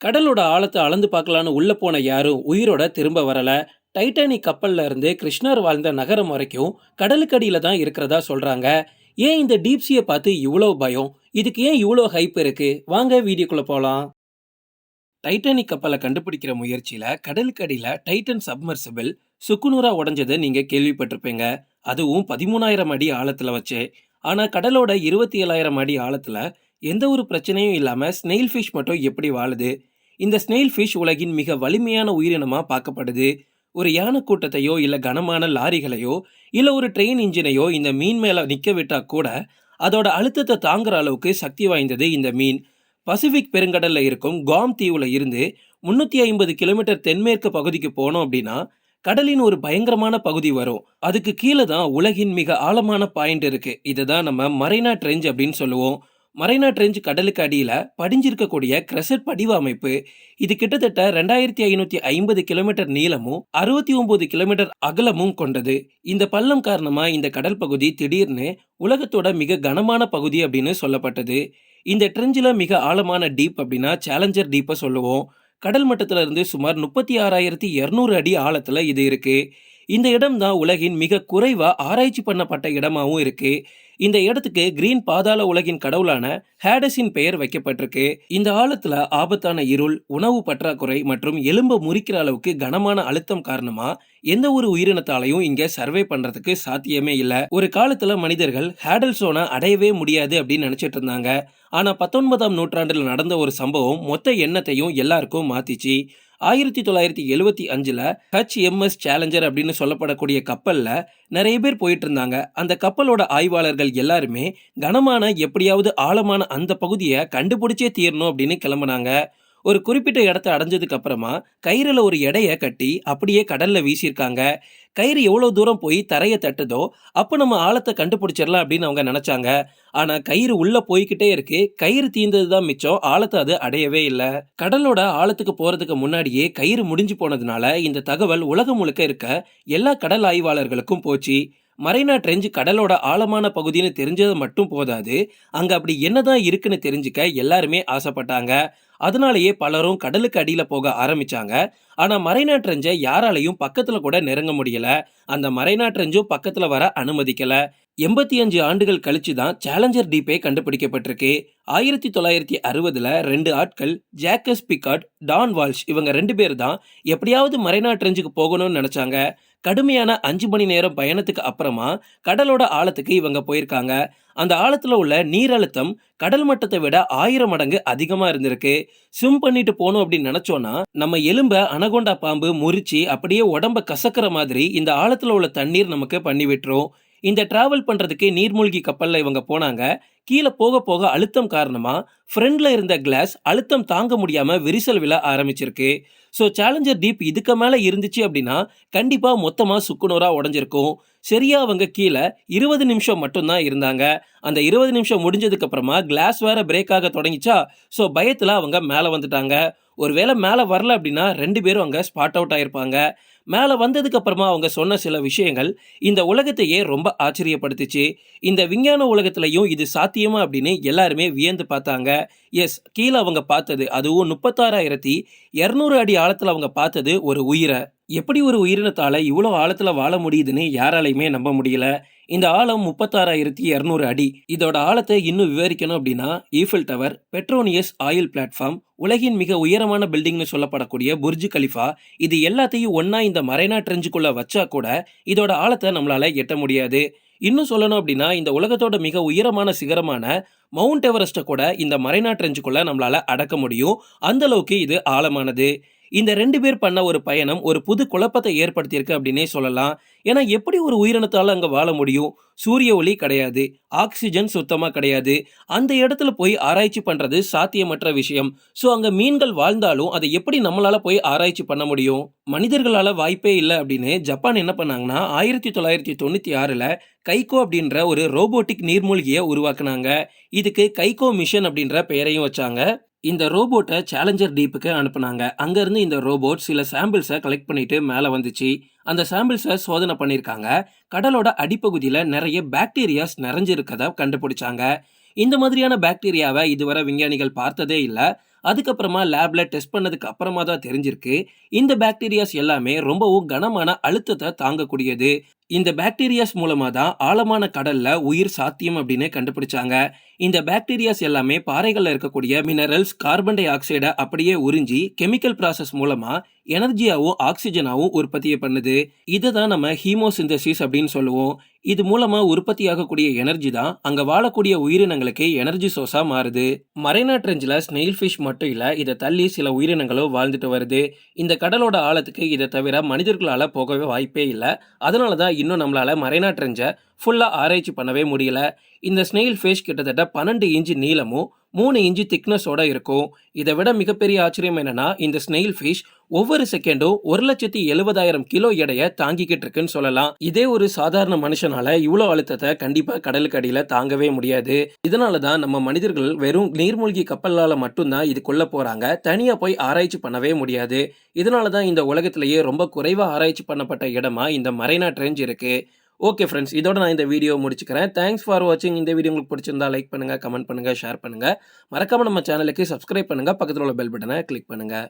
கடலோட ஆழத்தை அளந்து பார்க்கலான்னு உள்ளே போன யாரும் உயிரோட திரும்ப வரல. டைட்டானிக் கப்பல்ல இருந்து கிருஷ்ணர் வாழ்ந்த நகரம் வரைக்கும் கடலுக்கடியில் தான் இருக்கிறதா சொல்கிறாங்க ஏன் இந்த டீப்சியை பார்த்து இவ்வளோ பயம்? இதுக்கு ஏன் இவ்வளோ ஹைப் இருக்குது வாங்க வீடியோக்குள்ளே போகலாம் டைட்டானிக் கப்பலை கண்டுபிடிக்கிற முயற்சியில் கடலுக்கடியில் டைட்டன் சப்மர்சிபிள் சுக்குநூறா உடைஞ்சதை நீங்கள் கேள்விப்பட்டிருப்பீங்க. அதுவும் பதிமூணாயிரம் அடி ஆழத்தில் வச்சு. ஆனால் கடலோட இருபத்தி ஏழாயிரம் அடி ஆழத்தில் எந்த ஒரு பிரச்சனையும் இல்லாமல் ஸ்னெயில் ஃபிஷ் மட்டும் எப்படி வாழுது? இந்த ஸ்னெயில் ஃபிஷ் உலகின் மிக வலிமையான உயிரினமாக பார்க்கப்படுது. ஒரு யானை கூட்டத்தையோ இல்லை கனமான லாரிகளையோ இல்லை ஒரு ட்ரெயின் இன்ஜினையோ இந்த மீன் மேலே நிற்க விட்டால் கூட அதோட அழுத்தத்தை தாங்குற அளவுக்கு சக்தி வாய்ந்தது இந்த மீன். பசிபிக் பெருங்கடலில் இருக்கும் காம் தீவில் இருந்து முந்நூற்றி ஐம்பது கிலோமீட்டர் தென்மேற்கு பகுதிக்கு போனோம் அப்படின்னா கடலின் ஒரு பயங்கரமான பகுதி வரும். அதுக்கு கீழே தான் உலகின் மிக ஆழமான பாயிண்ட் இருக்கு. இதுதான் நம்ம மரைனா ட்ரெஞ்ச் அப்படின்னு சொல்லுவோம். மரைனா ட்ரெஞ்ச் கடலுக்கு அடியில் படிஞ்சிருக்கக்கூடிய கிரெசட் படிவ அமைப்பு இது கிட்டத்தட்ட ரெண்டாயிரத்தி ஐநூத்தி ஐம்பது கிலோமீட்டர் நீளமும் அறுபத்தி ஒன்பது கிலோமீட்டர் அகலமும் கொண்டது. இந்த பள்ளம் காரணமா இந்த கடல் பகுதி திடீர்னு உலகத்தோட மிக கனமான பகுதி அப்படின்னு சொல்லப்பட்டது. இந்த ட்ரெஞ்சில் மிக ஆழமான டீப் அப்படின்னா சேலஞ்சர் டீப்பை சொல்லுவோம். கடல் மட்டத்திலிருந்து சுமார் முப்பத்தி ஆறாயிரத்தி இரநூறு அடி ஆழத்தில் இது இருக்குது இந்த இடம் தான் உலகின் மிக குறைவா ஆராய்ச்சி பண்ணப்பட்ட இடமாவும் இருக்கு. இந்த இடத்துக்கு கிரீன் பாதாள உலகின் கடவுளான ஹேடஸின் பெயர் வைக்கப்பட்டிருக்கு. இந்த ஆழத்துல ஆபத்தான இருள் உணவு பற்றாக்குறை மற்றும் எலும்பை முறிக்கிற அளவுக்கு கனமான அழுத்தம் காரணமா எந்த ஒரு உயிரினத்தாலையும் இங்க சர்வே பண்றதுக்கு சாத்தியமே இல்ல. ஒரு காலத்துல மனிதர்கள் ஹேடல்சோனை அடையவே முடியாது அப்படின்னு நினைச்சிட்டு இருந்தாங்க. ஆனா பத்தொன்பதாம் நூற்றாண்டுல நடந்த ஒரு சம்பவம் மொத்த எண்ணத்தையும் எல்லாருக்கும் மாத்திச்சு. ஆயிரத்தி தொள்ளாயிரத்தி எழுவத்தி அஞ்சில் ஹச் எம்எஸ் சேலஞ்சர் அப்படின்னு சொல்லப்படக்கூடிய கப்பலில் நிறைய பேர் போயிட்டு இருந்தாங்க அந்த கப்பலோட ஆய்வாளர்கள் எல்லாருமே கனமான எப்படியாவது ஆழமான அந்த பகுதியை கண்டுபிடிச்சே தீரணும் அப்படின்னு கிளம்புனாங்க. ஒரு குறிப்பிட்ட இடத்த அடைஞ்சதுக்கு அப்புறமா கயிறுல ஒரு எடையை கட்டி அப்படியே கடல்ல வீசியிருக்காங்க. கயிறு எவ்வளவு தூரம் போய் தரையை தட்டுதோ அப்போ நம்ம ஆழத்தை கண்டுபிடிச்சிடலாம் அப்படின்னு அவங்க நினைச்சாங்க. ஆனா கயிறு உள்ள போய்கிட்டே இருக்கு. கயிறு தீர்ந்தது தான் மிச்சம். ஆழத்தை அது அடையவே இல்லை. கடலோட ஆழத்துக்கு போறதுக்கு முன்னாடியே கயிறு முடிஞ்சு போனதுனால இந்த தகவல் உலகம் முழுக்க இருக்க எல்லா கடல் ஆய்வாளர்களுக்கும் போச்சு. மரைனா ட்ரெஞ்ச் கடலோட ஆழமான பகுதின்னு தெரிஞ்சது மட்டும் போதாது. அங்க அப்படி என்னதான் இருக்குன்னு தெரிஞ்சுக்க எல்லாருமே ஆசைப்பட்டாங்க. அதனாலேயே பலரும் கடலுக்கு அடியில் போக ஆரம்பிச்சாங்க. ஆனால் மரைனா ட்ரெஞ்சை யாராலையும் பக்கத்தில் கூட நெருங்க முடியல. அந்த மரைனா ட்ரெஞ்சும் பக்கத்தில் வர அனுமதிக்கல. எண்பத்தி அஞ்சு ஆண்டுகள் கழிச்சு தான் சேலஞ்சர் டீப்பே கண்டுபிடிக்கப்பட்டிருக்கு. ஆயிரத்தி தொள்ளாயிரத்தி அறுபதில் ரெண்டு ஆட்கள் ஜாக்கஸ் பிகாட் டான் வால்ஷ் இவங்க ரெண்டு பேர் தான் எப்படியாவது மரைனா ட்ரெஞ்சுக்கு போகணும்னு நினச்சாங்க. கடுமையான அஞ்சு மணி நேரம் பயணத்துக்கு அப்புறமா கடலோட ஆழத்துக்கு இவங்க போயிருக்காங்க. அந்த ஆழத்துல உள்ள நீர் அழுத்தம் கடல் மட்டத்தை விட ஆயிரம் மடங்கு அதிகமா இருந்திருக்கு. ஸ்விம் பண்ணிட்டு போகணும் அப்படின்னு நினச்சோன்னா நம்ம எலும்ப அனகொண்டா பாம்பு முறிச்சு அப்படியே உடம்ப கசக்கிற மாதிரி இந்த ஆழத்துல உள்ள தண்ணீர் நமக்கு பண்ணி விட்டுரும். இந்த டிராவல் பண்றதுக்கு நீர்மூழ்கி கப்பலில் இவங்க போனாங்க. கீழே போக போக அழுத்தம் காரணமா ஃப்ரண்ட்ல இருந்த கிளாஸ் அழுத்தம் தாங்க முடியாம விரிசல் விழ ஆரம்பிச்சிருக்கு. ஸோ சேலஞ்சர் டீப் இதுக்கு மேலே இருந்துச்சு அப்படின்னா கண்டிப்பாக மொத்தமாக சுக்குநூறாக உடஞ்சிருக்கும். சரியா அவங்க கீழே இருபது நிமிஷம் மட்டும்தான் இருந்தாங்க. அந்த இருபது நிமிஷம் முடிஞ்சதுக்கப்புறமா கிளாஸ் வேற பிரேக் ஆக தொடங்கிச்சா? ஸோ பயத்தில் அவங்க மேலே வந்துட்டாங்க. ஒருவேளை மேலே வரல அப்படின்னா ரெண்டு பேரும் அங்கே ஸ்பாட் அவுட் ஆயிருப்பாங்க. மேலே வந்ததுக்கப்புறமா அவங்க சொன்ன சில விஷயங்கள் இந்த உலகத்தையே ரொம்ப ஆச்சரியப்படுத்துச்சு. இந்த விஞ்ஞான உலகத்திலையும் இது சாத்தியமா அப்படின்னு எல்லாருமே வியந்து பார்த்தாங்க. எஸ் கீழே அவங்க பார்த்தது அதுவும் முப்பத்தாறாயிரத்தி இரநூறு அடி ஆழத்தில் அவங்க பார்த்தது ஒரு உயிரை. எப்படி ஒரு உயிரினத்தால் இவ்வளோ ஆழத்தில் வாழ முடியுதுன்னு யாராலையுமே நம்ப முடியல. இந்த ஆழம் முப்பத்தாறாயிரத்தி இரநூறு அடி. இதோட ஆழத்தை இன்னும் விவரிக்கணும் அப்படின்னா Eiffel tower Petronius oil platform உலகின் மிக உயரமான பில்டிங்னு சொல்லப்படக்கூடிய புர்ஜ் கலிஃபா இது எல்லாத்தையும் ஒன்றா இந்த மரைனா ட்ரெஞ்சுக்குள்ளே வச்சா கூட இதோட ஆழத்தை நம்மளால எட்ட முடியாது. இன்னும் சொல்லணும் அப்படின்னா இந்த உலகத்தோட மிக உயரமான சிகரமான மவுண்ட் எவரெஸ்ட்டை கூட இந்த மரைனா ட்ரெஞ்சுக்குள்ள நம்மளால் அடக்க முடியும். அந்தளவுக்கு இது ஆழமானது. இந்த ரெண்டு பேர் பண்ண ஒரு பயணம் ஒரு புது குழப்பத்தை ஏற்படுத்தியிருக்கு அப்படின்னே சொல்லலாம். ஏன்னா எப்படி ஒரு உயிரினத்தால் அங்கே வாழ முடியும்? சூரிய ஒளி கிடையாது ஆக்சிஜன் சுத்தமாக கிடையாது. அந்த இடத்துல போய் ஆராய்ச்சி பண்ணுறது சாத்தியமற்ற விஷயம். ஸோ அங்கே மீன்கள் வாழ்ந்தாலும் அதை எப்படி நம்மளால் போய் ஆராய்ச்சி பண்ண முடியும்? மனிதர்களால் வாய்ப்பே இல்லை அப்படின்னு ஜப்பான் என்ன பண்ணாங்கன்னா ஆயிரத்தி தொள்ளாயிரத்தி தொண்ணூற்றி ஆறில் கைகோ அப்படின்ற ஒரு ரோபோட்டிக் நீர்மூழ்கியை உருவாக்குனாங்க. இதுக்கு கைகோ மிஷன் அப்படின்ற பெயரையும் வச்சாங்க. இந்த ரோபோட்டை சேலஞ்சர் டீப்புக்கு அனுப்புனாங்க. அங்கேருந்து இந்த ரோபோட் சில சாம்பிள்ஸை கலெக்ட் பண்ணிட்டு மேலே வந்துச்சு. அந்த சாம்பிள்ஸை சோதனை பண்ணியிருக்காங்க கடலோட அடிப்பகுதியில் நிறைய பாக்டீரியாஸ் நிறைஞ்சிருக்கதை கண்டுபிடிச்சாங்க. இந்த மாதிரியான பாக்டீரியாவை இதுவரை விஞ்ஞானிகள் பார்த்ததே இல்லை. அதுக்கப்புறமா லேபில் டெஸ்ட் பண்ணதுக்கு அப்புறமா தான் தெரிஞ்சிருக்கு. இந்த பாக்டீரியாஸ் எல்லாமே ரொம்பவும் கனமான அழுத்தத்தை தாங்கக்கூடியது. இந்த பாக்டீரியாஸ் மூலமாக தான் ஆழமான கடல்ல உயிர் சாத்தியம் அப்படின்னு கண்டுபிடிச்சாங்க. இந்த பாக்டீரியாஸ் எல்லாமே பாறைகளில் இருக்கக்கூடிய மினரல்ஸ் கார்பன் டை ஆக்சைடை அப்படியே உறிஞ்சி கெமிக்கல் ப்ராசஸ் மூலமாக எனர்ஜியாகவும் ஆக்சிஜனாகவும் உற்பத்தியை பண்ணுது. இதை தான் நம்ம ஹீமோசிந்தசிஸ் அப்படின்னு சொல்லுவோம். இது மூலமாக உற்பத்தியாகக்கூடிய எனர்ஜி தான் அங்கே வாழக்கூடிய உயிரினங்களுக்கு எனர்ஜி சோர்ஸாக மாறுது. மரைனா ட்ரெஞ்சில் ஸ்னெயில் ஃபிஷ் மட்டும் இல்லை இதை தள்ளி சில உயிரினங்களும் வாழ்ந்துட்டு வருது. இந்த கடலோட ஆழத்துக்கு இதை தவிர மனிதர்களால் போகவே வாய்ப்பே இல்லை. அதனால தான் இன்னும் நம்மளால மரைனா ட்ரெஞ்சை ஃபுல்லாக ஆராய்ச்சி பண்ணவே முடியல. இந்த ஸ்னெயில் ஃபேஸ் கிட்டத்தட்ட பன்னெண்டு இன்ச்சு நீளமும் மூணு இன்ச்சு திக்னஸோட இருக்கும். இதை விட மிகப்பெரிய ஆச்சரியம் என்னன்னா இந்த ஸ்னெயில் ஃபிஷ் ஒவ்வொரு செகண்டும் ஒரு லட்சத்தி எழுபதாயிரம் கிலோ எடையை தாங்கிக்கிட்டு இருக்குன்னு சொல்லலாம். இதே ஒரு சாதாரண மனுஷனால இவ்வளோ அழுத்தத்தை கண்டிப்பா கடலுக்கு அடியில தாங்கவே முடியாது. இதனால தான் நம்ம மனிதர்கள் வெறும் நீர்மூழ்கி கப்பலால் மட்டும்தான் இதுக்குள்ள போறாங்க. தனியா போய் ஆராய்ச்சி பண்ணவே முடியாது. இதனால தான் இந்த உலகத்திலேயே ரொம்ப குறைவா ஆராய்ச்சி பண்ணப்பட்ட இடமா இந்த மரைனா ட்ரெஞ்ச் இருக்கு. ஓகே ஃப்ரெண்ட்ஸ் இதோட நான் இந்த வீடியோ முடிச்சுக்கிறேன். தேங்க்ஸ் ஃபார் வாட்சிங் இந்த வீடியோ உங்களுக்கு பிடிச்சிருந்தா லைக் பண்ணுங்கள் கமெண்ட் பண்ணுங்க ஷேர் பண்ணுங்கள் மறக்காம நம்ம சேனலுக்கு சப்ஸ்கிரைப் பண்ணுங்கள் பக்கத்தில் உள்ள பெல் பட்டனை கிளிக் பண்ணுங்கள்